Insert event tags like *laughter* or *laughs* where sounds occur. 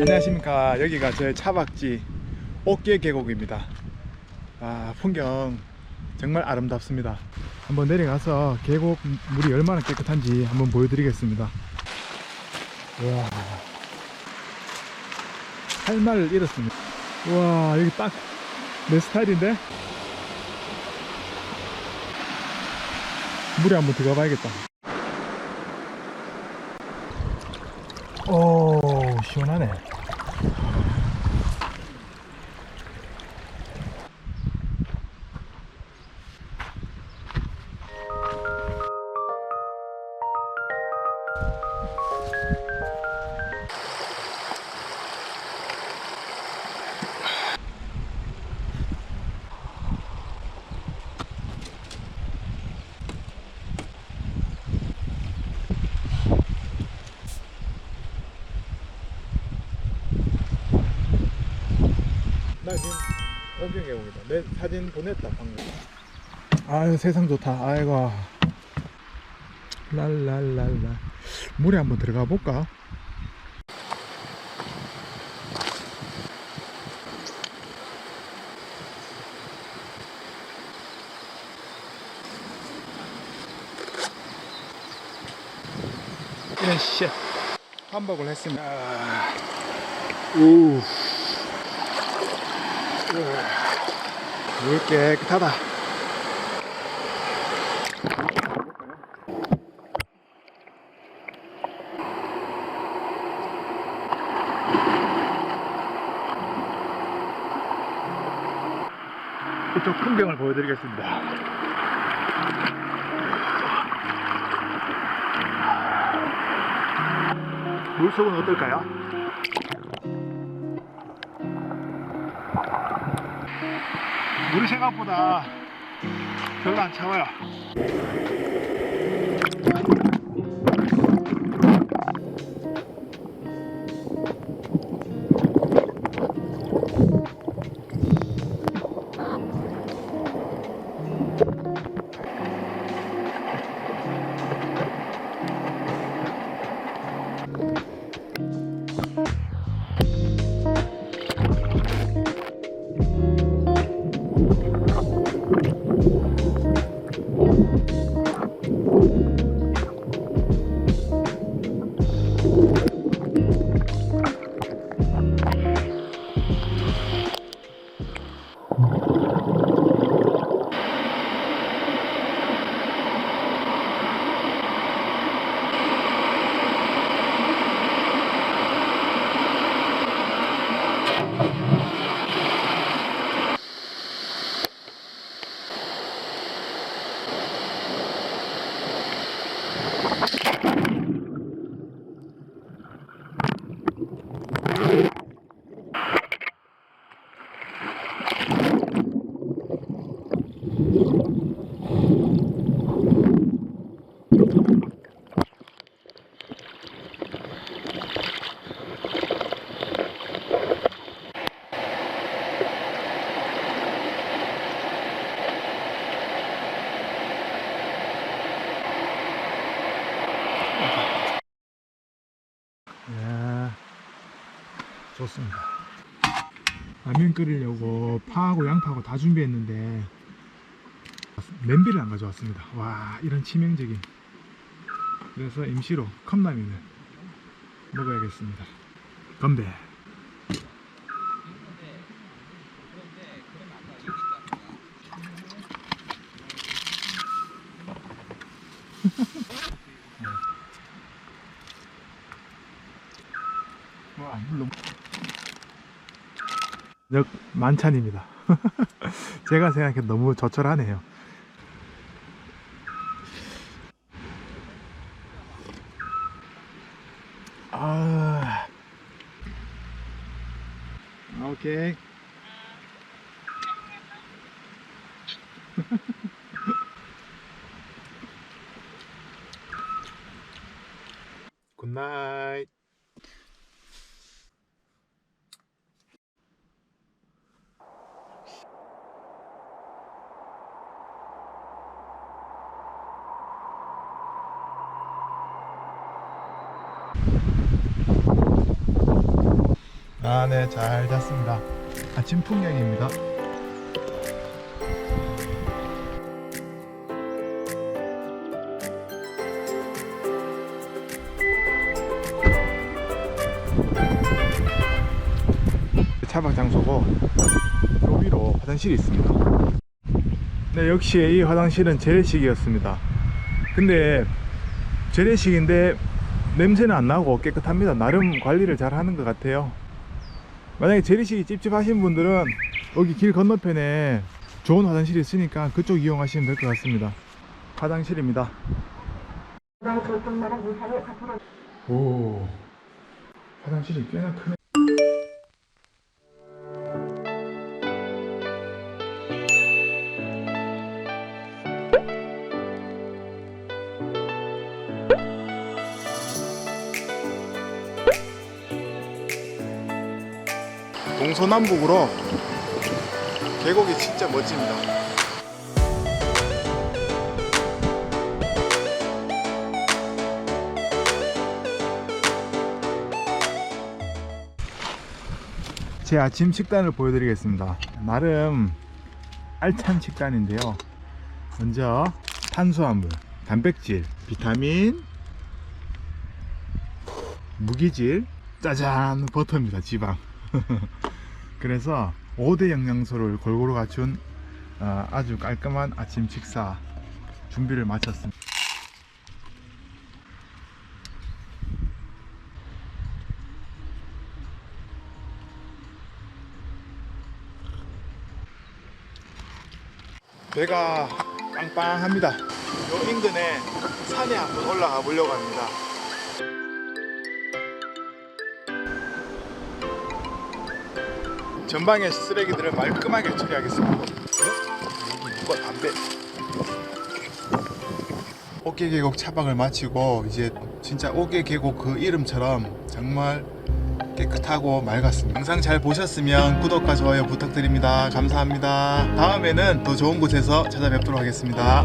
안녕하십니까. 여기가 저의 차박지 옥계 계곡입니다. 아 풍경 정말 아름답습니다. 한번 내려가서 계곡 물이 얼마나 깨끗한지 한번 보여드리겠습니다. 와. 할 말을 잃었습니다. 와 여기 딱 내 스타일인데? 물에 한번 들어가 봐야겠다. 오 시 나 지금 옥경계곡이다. 내 사진 보냈다 방금. 아유 세상 좋다. 아이고. 랄랄랄라. 물에 한번 들어가 볼까? 이런 씨. 한복을 했습니다. 아, 우 물 깨끗하다. 이쪽 큰 병을 보여드리겠습니다. 물속은 어떨까요? 물이 생각보다 별로 안 차워요. 좋습니다. 라면 끓이려고 파하고 양파하고 다 준비했는데 냄비를 안 가져왔습니다. 와 이런 치명적인 그래서 임시로 컵라면을 먹어야겠습니다. 건배. 와, 물 너무. 역 만찬입니다. *laughs* 제가 생각해 너무 저철하네요. 아, 오케이. *laughs* 아, 네, 잘 잤습니다. 아침 풍경입니다. 차박 장소고 요 위로 화장실이 있습니다. 네, 역시 이 화장실은 재래식이었습니다. 근데 재래식인데 냄새는 안 나고 깨끗합니다. 나름 관리를 잘 하는 것 같아요. 만약에 재래식이 찝찝하신 분들은 여기 길 건너편에 좋은 화장실이 있으니까 그쪽 이용하시면 될 것 같습니다. 화장실입니다. 오, 화장실이 꽤나 크네. 서남북으로 계곡이 진짜 멋집니다. 제 아침 식단을 보여드리겠습니다. 나름 알찬 식단인데요. 먼저 탄수화물, 단백질, 비타민, 무기질, 짜잔 버터입니다. 지방. *laughs* 그래서 5대 영양소를 골고루 갖춘 어, 아주 깔끔한 아침 식사 준비를 마쳤습니다. 배가 빵빵합니다. 요 인근에 산에 한번 올라가 보려고 합니다. 전방의 쓰레기들을 말끔하게 처리하겠습니다. 어? 누가 담배? 옥계 계곡 차박을 마치고 이제 진짜 옥계 계곡 그 이름처럼 정말 깨끗하고 맑았습니다. 영상 잘 보셨으면 구독과 좋아요 부탁드립니다. 감사합니다. 다음에는 더 좋은 곳에서 찾아뵙도록 하겠습니다.